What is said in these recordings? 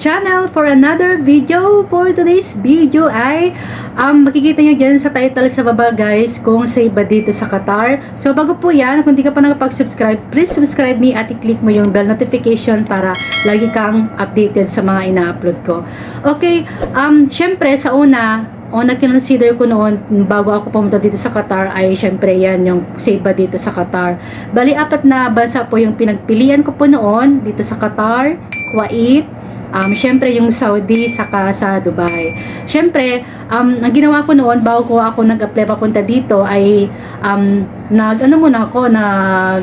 channel for another video. For today's video ay um, makikita nyo dyan sa title sa baba guys kung safe ba dito sa Qatar. So bago po yan, kung di ka pa nakapag-subscribe, please subscribe me at i-click mo yung bell notification para lagi kang updated sa mga ina-upload ko. Okay, um, syempre sa una, o nag-consider ko noon bago ako pumunta dito sa Qatar ay syempre yan yung safe ba dito sa Qatar. Bali apat na bansa po yung pinagpilian ko po noon dito sa Qatar, Kuwait, um, syempre yung Saudi saka sa Dubai. Syempre, um, ang ginawa ko noon bago ko ako nag-apply papunta dito ay um, nag ano muna ako nag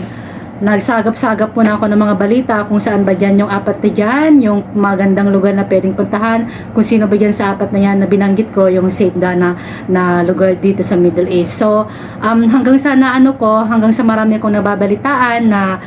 nagsagap-sagap muna ako ng mga balita kung saan ba dyan yung apat na dyan, yung magandang lugar na pwedeng puntahan, kung sino ba dyan sa apat na yan na binanggit ko, yung safe na, na, na lugar dito sa Middle East. So, um, hanggang sa na ano ko, hanggang sa marami akong nababalitaan na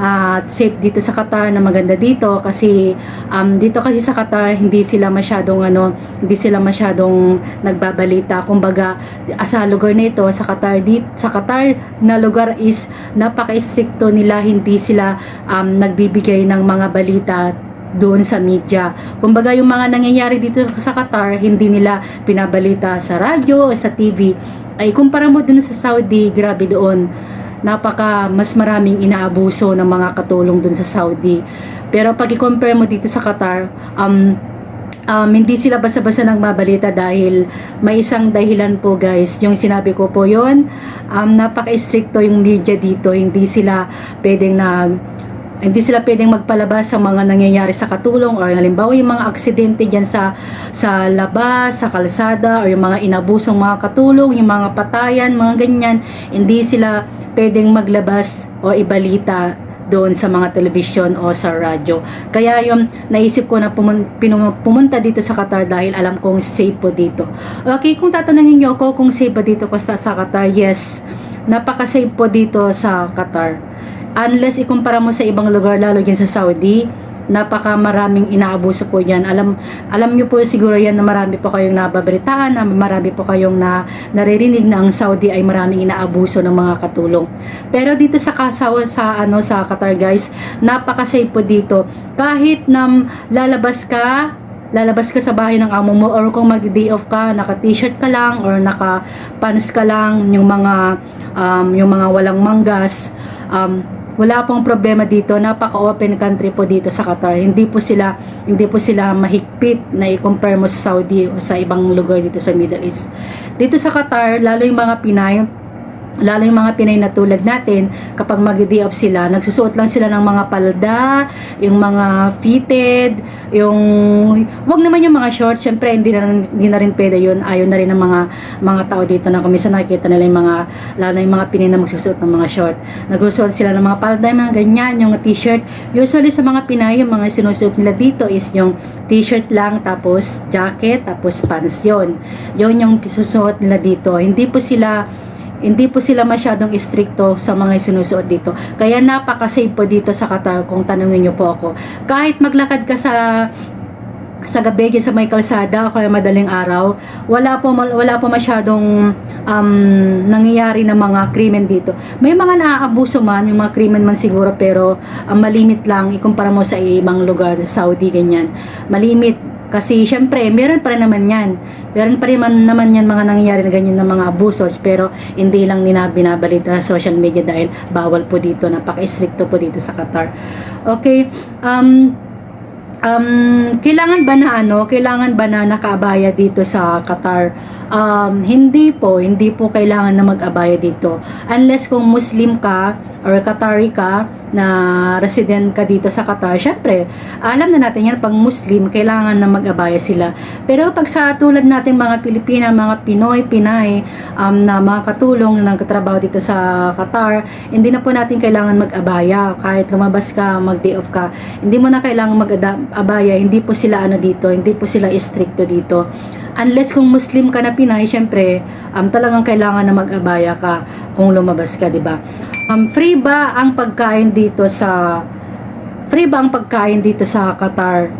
uh, safe dito sa Qatar na maganda dito kasi um, dito kasi sa Qatar hindi sila masyadong ano, hindi sila masyadong nagbabalita. Kumbaga, sa lugar na ito, sa Qatar, dito, sa Qatar na lugar is napaka-stricto nila, hindi sila um, nagbibigay ng mga balita doon sa media. Kumbaga yung mga nangyayari dito sa Qatar, hindi nila pinabalita sa radyo o sa TV. Ay kumpara mo din sa Saudi, grabe doon. Napaka mas maraming inaabuso ng mga katulong doon sa Saudi. Pero pag i-compare mo dito sa Qatar, um, um, hindi sila basta-basta nang mabalita dahil may isang dahilan po guys. Yung sinabi ko po yon um, napaka-stricto yung media dito. Hindi sila pwedeng nag hindi sila pwedeng magpalabas sa mga nangyayari sa katulong or halimbawa yung mga aksidente diyan sa sa labas, sa kalsada or yung mga inabusong mga katulong, yung mga patayan, mga ganyan, hindi sila pwedeng maglabas o ibalita doon sa mga telebisyon o sa radyo. Kaya yung naisip ko na pumunta dito sa Qatar dahil alam kong safe po dito. Okay, kung tatanungin niyo ako kung safe ba dito sa Qatar, yes. Napaka-safe po dito sa Qatar. Unless ikumpara mo sa ibang lugar, lalo dyan sa Saudi, napaka maraming inaabuso po yan. Alam, alam nyo po siguro yan na marami po kayong nababalitaan, na marami po kayong na naririnig na ang Saudi ay maraming inaabuso ng mga katulong. Pero dito sa kasawa sa ano sa Qatar guys, napaka-safe po dito. Kahit na lalabas ka lalabas ka sa bahay ng amo mo or kung mag-day off ka, naka-t-shirt ka lang or naka-pants ka lang, yung mga um, yung mga walang manggas, um, wala pong problema dito. Napaka-open country po dito sa Qatar. Hindi po sila hindi po sila mahigpit na i-compare mo sa Saudi o sa ibang lugar dito sa Middle East. Dito sa Qatar, lalo yung mga Pinay, lalo yung mga Pinay na tulad natin, kapag mag-day off sila, nagsusuot lang sila ng mga palda, yung mga fitted, yung, wag naman yung mga short, syempre hindi na, hindi na rin pwede yun, ayaw na rin ng mga, mga tao dito na kumisa nakikita nila yung mga, lalo yung mga Pinay na magsusuot ng mga short. Nagsusuot sila ng mga palda, yung mga ganyan, yung t-shirt. Usually sa mga Pinay, yung mga sinusuot nila dito is yung t-shirt lang, tapos jacket, tapos pants yun. Yun yung susuot nila dito. Hindi po sila hindi po sila masyadong istrikto sa mga sinusuot dito. Kaya napaka-safe po dito sa Qatar kung tanungin niyo po ako. Kahit maglakad ka sa sa gabi sa may kalsada kaya madaling araw, wala po wala po masyadong um, nangyayari ng mga krimen dito. May mga naaabuso man, yung mga krimen man siguro pero um, malimit lang ikumpara mo sa ibang lugar, Saudi ganyan. Malimit kasi syempre, meron pa rin naman yan. Meron pa rin man, naman yan mga nangyayari na ganyan ng mga abusos pero hindi lang nila binabalita sa social media dahil bawal po dito, napaka-stricto po dito sa Qatar. Okay, um, um, kailangan ba na ano, kailangan ba na nakaabaya dito sa Qatar? Um, hindi po, hindi po kailangan na mag-abaya dito. Unless kung Muslim ka or Qatari ka, na resident ka dito sa Qatar, syempre, alam na natin yan, pag Muslim, kailangan na mag-abaya sila. Pero pag sa tulad nating mga Pilipina, mga Pinoy, Pinay, um, na mga katulong na nagtatrabaho dito sa Qatar, hindi na po natin kailangan mag-abaya. Kahit lumabas ka, mag-day off ka, hindi mo na kailangan mag-abaya. Hindi po sila ano dito, hindi po sila stricto dito unless kung Muslim ka na Pinay, syempre, um, talagang kailangan na mag-abaya ka kung lumabas ka, di ba? Um, free ba ang pagkain dito sa free ba ang pagkain dito sa Qatar?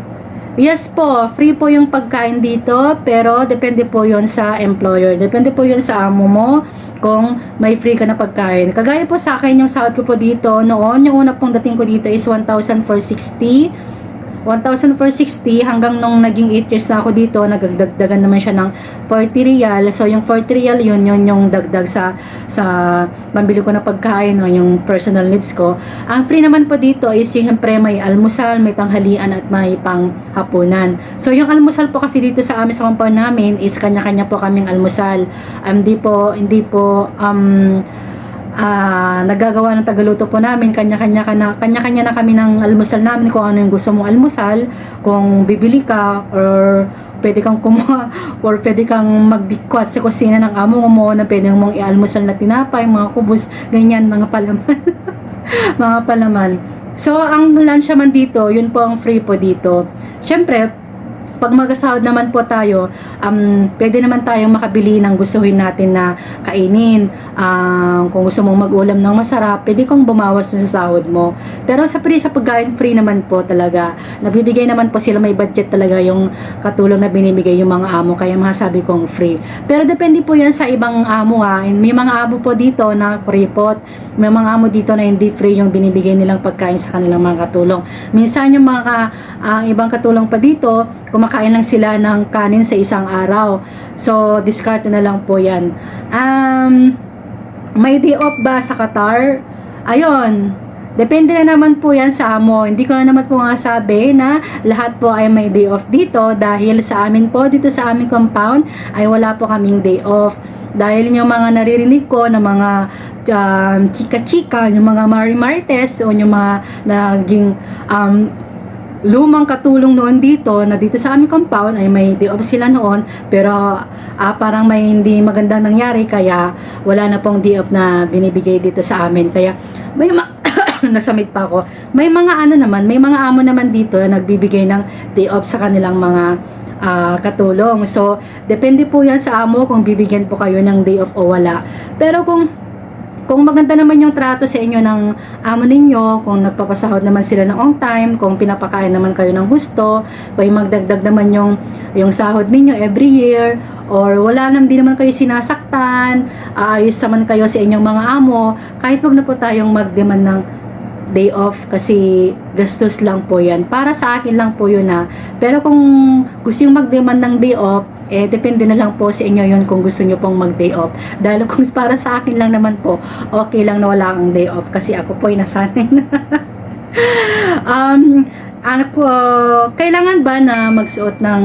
Yes po, free po yung pagkain dito, pero depende po yon sa employer. Depende po yon sa amo mo kung may free ka na pagkain. Kagaya po sa akin yung sahod ko po dito, noon, yung una pong dating ko dito is 1,460 1,460 hanggang nung naging 8 years na ako dito, nagdagdagan naman siya ng 40 real. So, yung 40 real yun, yun yung dagdag sa sa pambili ko na pagkain o yung personal needs ko. Ang free naman po dito is siyempre may almusal, may tanghalian at may panghapunan. So, yung almusal po kasi dito sa amin sa compound namin is kanya-kanya po kaming almusal. Um, hindi po, hindi po, um, ah nagagawa ng tagaluto po namin. Kanya-kanya ka na kanya-kanya na kami ng almusal namin kung ano yung gusto mong almusal. Kung bibili ka or pwede kang kumuha or pwede kang magdikwat sa kusina ng amo mo na pwede mong ialmusal na tinapay mga kubos ganyan mga palaman. Mga palaman. So ang lunch naman dito yun po ang free po dito. Syempre pag magasahod naman po tayo, um, pwede naman tayong makabili ng gustuhin natin na kainin. Um, kung gusto mong mag-ulam ng masarap, pwede kong bumawas sa sahod mo. Pero sa free, sa pagkain free naman po talaga. Nabibigay naman po sila, may budget talaga yung katulong na binibigay yung mga amo. Kaya masasabi kong free. Pero depende po yan sa ibang amo ha. May mga amo po dito na kuripot. May mga amo dito na hindi free yung binibigay nilang pagkain sa kanilang mga katulong. Minsan yung mga ang ibang katulong pa dito, kumakain lang sila ng kanin sa isang araw. So, discard na lang po yan. Um, may day off ba sa Qatar? Ayun, Depende na naman po yan sa amo. Hindi ko na naman po nga sabi na lahat po ay may day off dito dahil sa amin po, dito sa aming compound, ay wala po kaming day off. Dahil yung mga naririnig ko na mga um, chika-chika, yung mga mari-marites o yung mga naging um, lumang katulong noon dito na dito sa aming compound ay may day off sila noon pero ah, parang may hindi magandang nangyari kaya wala na pong day off na binibigay dito sa amin. Kaya may ma- nasamit pa ako. May mga ano naman may mga amo naman dito na nagbibigay ng day off sa kanilang mga ah, katulong. So depende po yan sa amo kung bibigyan po kayo ng day off o wala. Pero kung kung maganda naman yung trato sa inyo ng amo ninyo, kung nagpapasahod naman sila ng on time, kung pinapakain naman kayo ng gusto, kung magdagdag naman yung, yung sahod ninyo every year, or wala naman din naman kayo sinasaktan, aayos naman kayo sa inyong mga amo, kahit wag na po tayong mag-demand ng day off kasi gastos lang po yan. Para sa akin lang po yun na. Pero kung gusto yung mag-demand ng day off, eh, depende na lang po sa inyo yun kung gusto nyo pong mag-day off. Dahil kung para sa akin lang naman po, okay lang na wala kang day off kasi ako po ay nasanay na. um, ano ko, kailangan ba na magsuot ng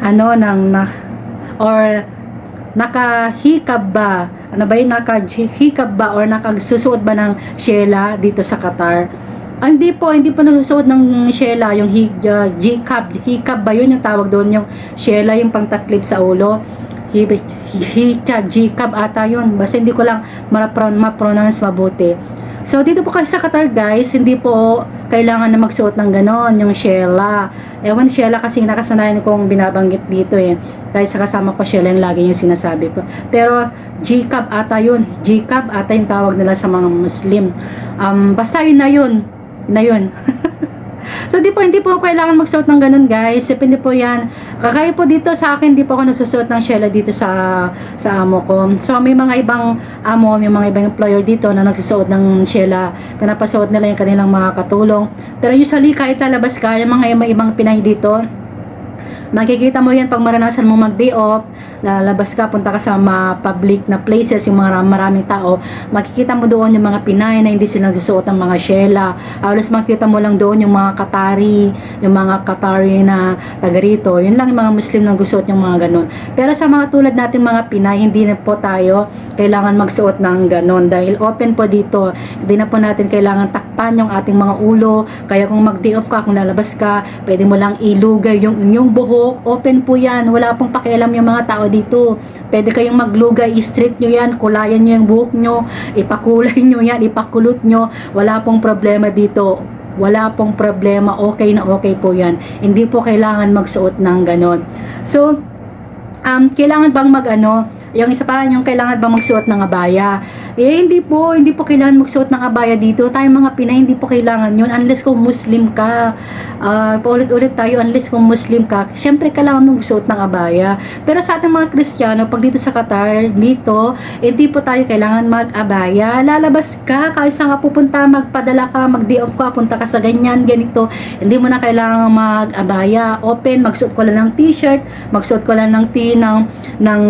ano, ng na, or nakahikab ba? Ano ba yun? Nakahikab ba or nakagsusuot ba ng shela dito sa Qatar? Ah, hindi po, hindi po nasusuot ng shela, yung hi, uh, G-cab, hikab ba yun yung tawag doon, yung shela, yung pangtaklip sa ulo. Hi, hikab, G-cab ata yun. Basta hindi ko lang mapron- ma-pronounce mabuti. So, dito po kasi sa Qatar, guys, hindi po kailangan na magsuot ng ganon, yung shela. Ewan, shela kasi nakasanayan kong binabanggit dito eh. Kahit sa kasama ko, shela yung lagi yung sinasabi po. Pero, G-cab ata yun. G-cab ata yung tawag nila sa mga Muslim. Um, basta yun na. Yun na yun. so, di po, hindi po kailangan magsuot ng ganun, guys. Depende po yan. Kakaya po dito sa akin, di po ako nagsusuot ng shela dito sa sa amo ko. So, may mga ibang amo, may mga ibang employer dito na nagsusuot ng shela. Pinapasuot nila yung kanilang mga katulong. Pero usually, kahit lalabas ka, yung mga ibang, ibang Pinay dito, makikita mo yan pag maranasan mo mag day off lalabas ka, punta ka sa mga public na places, yung mga maraming tao makikita mo doon yung mga Pinay na hindi silang susuot ng mga shela. Halos makikita mo lang doon yung mga Qatari yung mga Qatari na taga rito. Yun lang yung mga Muslim na gusuot yung mga ganun. Pero sa mga tulad nating mga Pinay hindi na po tayo kailangan magsuot ng ganun. Dahil open po dito hindi na po natin kailangan takpan yung ating mga ulo. Kaya kung mag day off ka, kung lalabas ka pwede mo lang ilugay yung inyong buhok. Open po yan. Wala pong pakialam yung mga tao dito. Pwede kayong maglugay i-straight nyo yan kulayan nyo yung buhok nyo ipakulay nyo yan ipakulot nyo. Wala pong problema dito. Wala pong problema. Okay na okay po yan. Hindi po kailangan magsuot ng ganon. So um, kailangan bang mag ano, yung isa pa yung kailangan bang magsuot ng abaya. Eh, hindi po, hindi po kailangan magsuot ng abaya dito. Tayong mga Pinay, hindi po kailangan yun unless kung Muslim ka. Ah, paulit-ulit tayo, unless kung Muslim ka, syempre kailangan magsuot ng abaya. Pero sa ating mga Kristiyano, pag dito sa Qatar, dito, hindi po tayo kailangan mag-abaya. Lalabas ka, kahit saan ka pupunta, magpadala ka, mag-day off ka, punta ka sa ganyan, ganito. Hindi mo na kailangan mag-abaya. Open, magsuot ko lang ng t-shirt, magsuot ko lang ng tee, ng, ng,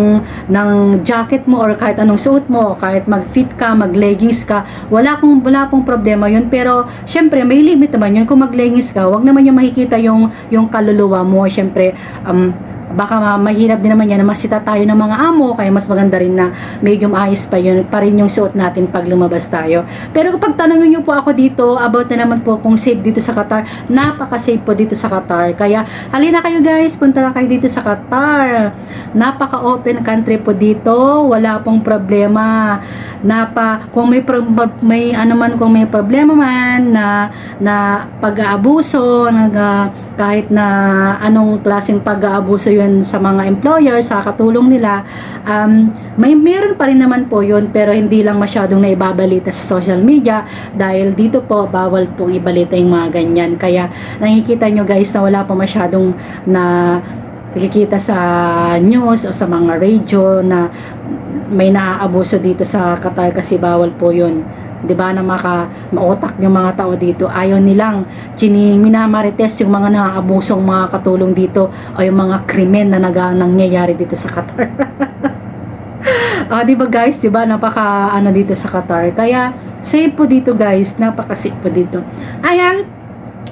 ng jacket mo, or kahit anong suot mo, kahit mag-fit ka, mag-leggings ka, wala pong, wala pong problema yun. Pero, syempre, may limit naman yun. Kung mag-leggings ka, wag naman yung makikita yung, yung kaluluwa mo. Syempre, um, baka ma- mahirap din naman yan na masita tayo ng mga amo kaya mas maganda rin na medyo ayos pa yun pa rin yung suot natin pag lumabas tayo. Pero kapag tanongin nyo po ako dito about na naman po kung safe dito sa Qatar napaka-safe po dito sa Qatar. Kaya halina kayo guys punta na kayo dito sa Qatar. Napaka-open country po dito wala pong problema. Napa kung may pro- may ano man kung may problema man na na pag-aabuso nag ah, kahit na anong klaseng pag-aabuso yun sa mga employer sa katulong nila um, may meron pa rin naman po yun pero hindi lang masyadong naibabalita sa social media dahil dito po bawal pong ibalita yung mga ganyan. Kaya nakikita nyo guys na wala pa masyadong na nakikita sa news o sa mga radio na may naaabuso dito sa Qatar kasi bawal po yun 'di ba na maka mautak yung mga tao dito ayaw nilang chini minamarites yung mga naaabusong mga katulong dito o yung mga krimen na naga, nangyayari dito sa Qatar Ah, 'di ba guys, 'di ba? Napaka ano dito sa Qatar. Kaya safe po dito guys, napaka safe po dito. Ayan,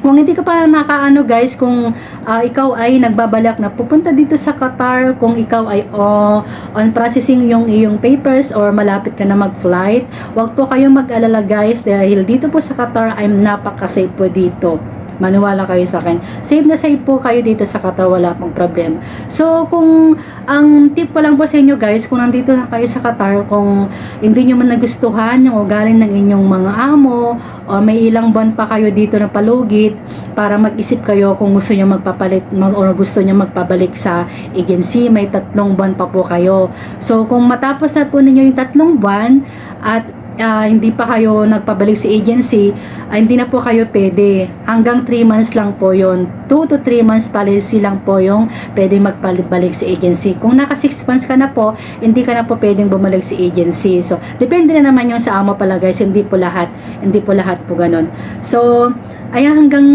kung hindi ka pa nakaano guys, kung ah, ikaw ay nagbabalak na pupunta dito sa Qatar, kung ikaw ay oh, on processing yung iyong papers or malapit ka na mag-flight, wag po kayong mag-alala guys dahil dito po sa Qatar ay napaka-safe po dito. Maniwala kayo sa akin. Safe na safe po kayo dito sa Qatar, wala pong problema. So, kung ang tip ko lang po sa inyo guys, kung nandito na kayo sa Qatar, kung hindi nyo man nagustuhan yung ugali ng inyong mga amo, o may ilang buwan pa kayo dito na palugit, para mag-isip kayo kung gusto nyo magpapalit, mag, or gusto nyo magpabalik sa agency, may tatlong buwan pa po kayo. So, kung matapos na po ninyo yung tatlong buwan, at ah, hindi pa kayo nagpabalik sa agency, ah, hindi na po kayo pwede. Hanggang 3 months lang po yon 2 to 3 months policy lang po yung pwede magpabalik sa agency. Kung naka 6 months ka na po, hindi ka na po pwedeng bumalik sa agency. So, depende na naman yung sa amo pala guys, hindi po lahat. Hindi po lahat po ganun. So, Ayan, hanggang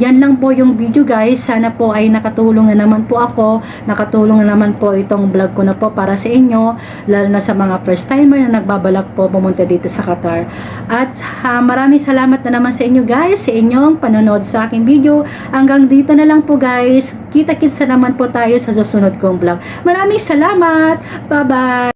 yan lang po yung video guys. Sana po ay nakatulong na naman po ako. Nakatulong na naman po itong vlog ko na po para sa inyo. Lalo na sa mga first timer na nagbabalak po pumunta dito sa Qatar. At ha, maraming salamat na naman sa inyo guys. Sa inyong panonood sa aking video. Hanggang dito na lang po guys. Kita-kits na naman po tayo sa susunod kong vlog. Maraming salamat. Bye-bye.